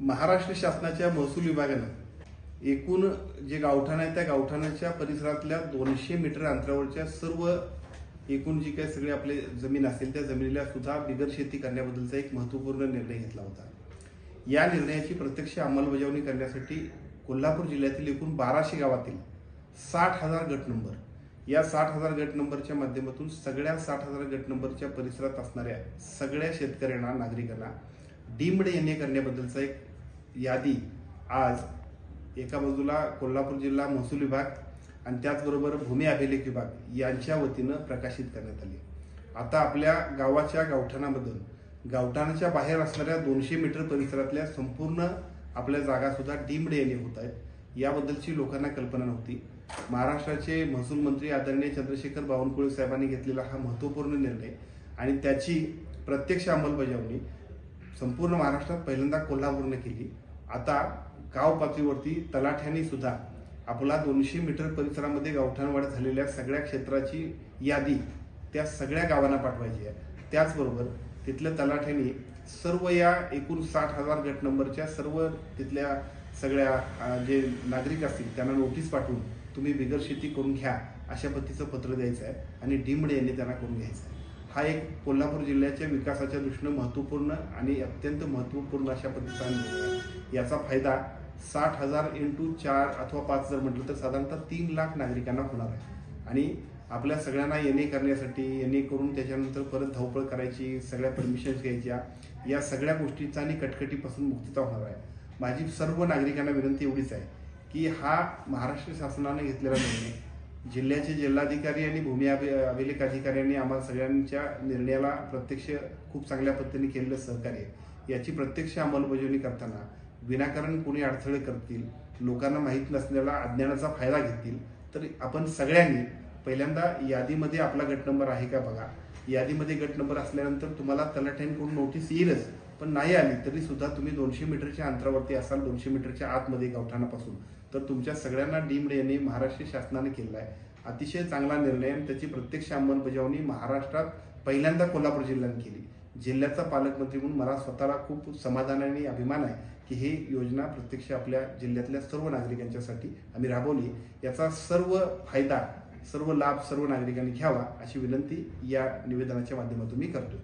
महाराष्ट्र शासनाच्या महसूल विभागानं एकूण जे गावठाण आहे त्या गावठाणाच्या परिसरातल्या दोनशे मीटर अंतरावरच्या सर्व एकूण जी काही सगळी आपली जमीन असेल त्या जमिनीला सुद्धा बिगर शेती करण्याबद्दलचा एक महत्त्वपूर्ण निर्णय घेतला होता. या निर्णयाची प्रत्यक्ष अंमलबजावणी करण्यासाठी कोल्हापूर जिल्ह्यातील एकूण बाराशे गावातील साठ हजार गट नंबर या साठ हजार गट नंबरच्या माध्यमातून सगळ्या साठ हजार गट नंबरच्या परिसरात असणाऱ्या सगळ्या शेतकऱ्यांना नागरिकांना डीमड एन करण्याबद्दलचा एक यादी आज एका बाजूला कोल्हापूर जिल्हा महसूल विभाग आणि त्याचबरोबर भूमी अभिलेख विभाग यांच्या वतीनं प्रकाशित करण्यात आली. आता आपल्या गावाच्या गावठाणामधून गावठाणाच्या बाहेर असणाऱ्या दोनशे मीटर परिसरातल्या संपूर्ण आपल्या जागासुद्धा डीम्ड होत आहेत. याबद्दलची लोकांना कल्पना नव्हती. महाराष्ट्राचे महसूल मंत्री आदरणीय चंद्रशेखर बावनकुळे साहेबांनी घेतलेला हा महत्त्वपूर्ण निर्णय आणि त्याची प्रत्यक्ष अंमलबजावणी संपूर्ण महाराष्ट्रात पहिल्यांदा कोल्हापूरने केली. आता गाव पातळीवरती तलाठ्यांनी सुद्धा आपला दोनशे मीटर परिसरामध्ये गावठाणवाड झालेल्या सगळ्या क्षेत्राची यादी त्या सगळ्या गावांना पाठवायची आहे. त्याचबरोबर तिथल्या तलाठ्यांनी सर्व या एकूण साठ हजार गट नंबरच्या सर्व तिथल्या सगळ्या जे नागरिक असतील त्यांना नोटीस पाठवून तुम्ही बिगर शेती करून घ्या अशा पद्धतीचं पत्र द्यायचं आहे आणि डीम्ड यांनी त्यांना करून घ्यायचं आहे. हा एक कोल्हापूर जिल्ह्याच्या विकासाच्या दृष्टीनं महत्त्वपूर्ण आणि अत्यंत महत्त्वपूर्ण अशा पद्धतीचा निर्णय आहे. याचा फायदा साठ हजार इंटू चार अथवा पाच जर म्हटलं तर साधारणतः तीन लाख नागरिकांना होणार आहे आणि आपल्या सगळ्यांना येणे करण्यासाठी येणे करून त्याच्यानंतर परत धावपळ करायची सगळ्या परमिशन्स घ्यायच्या या सगळ्या गोष्टीचा आणि कटकटीपासून मुक्तता होणार आहे माझी सर्व नागरिकांना विनंती एवढीच आहे की हा महाराष्ट्र शासनाने घेतलेला निर्णय जिल्ह्याचे जिल्हाधिकारी आणि भूमी अभिलेख अधिकाऱ्यांनी आम्हाला सगळ्यांच्या निर्णयाला प्रत्यक्ष खूप चांगल्या पद्धतीने केलेलं सहकार्य याची प्रत्यक्ष अंमलबजावणी करताना विनाकारण कोणी अडथळे करतील लोकांना माहीत नसलेला अज्ञानाचा फायदा घेतील तर आपण सगळ्यांनी पहिल्यांदा यादीमध्ये आपला गट नंबर आहे का बघा. यादीमध्ये गट नंबर असल्यानंतर तुम्हाला तलाठ्यांकडून नोटीस येईलच पण नाही आली तरी सुद्धा तुम्ही दोनशे मीटरच्या अंतरावरती असाल दोनशे मीटरच्या आतमध्ये गावठाणापासून. तर तुमच्या सगळ्यांना डीम्ड याने महाराष्ट्र शासनाने केलेला आहे अतिशय चांगला निर्णय आणि त्याची प्रत्यक्ष अंमलबजावणी महाराष्ट्रात पहिल्यांदा कोल्हापूर जिल्ह्याने केली. जिल्ह्याचा पालकमंत्री म्हणून मला स्वतःला खूप समाधान आणि अभिमान आहे की ही योजना प्रत्यक्ष आपल्या जिल्ह्यातल्या सर्व नागरिकांच्यासाठी आम्ही राबवली. याचा सर्व फायदा सर्व लाभ सर्व नागरिकांनी घ्यावा अशी विनंती या निवेदनाच्या माध्यमातून मी करतो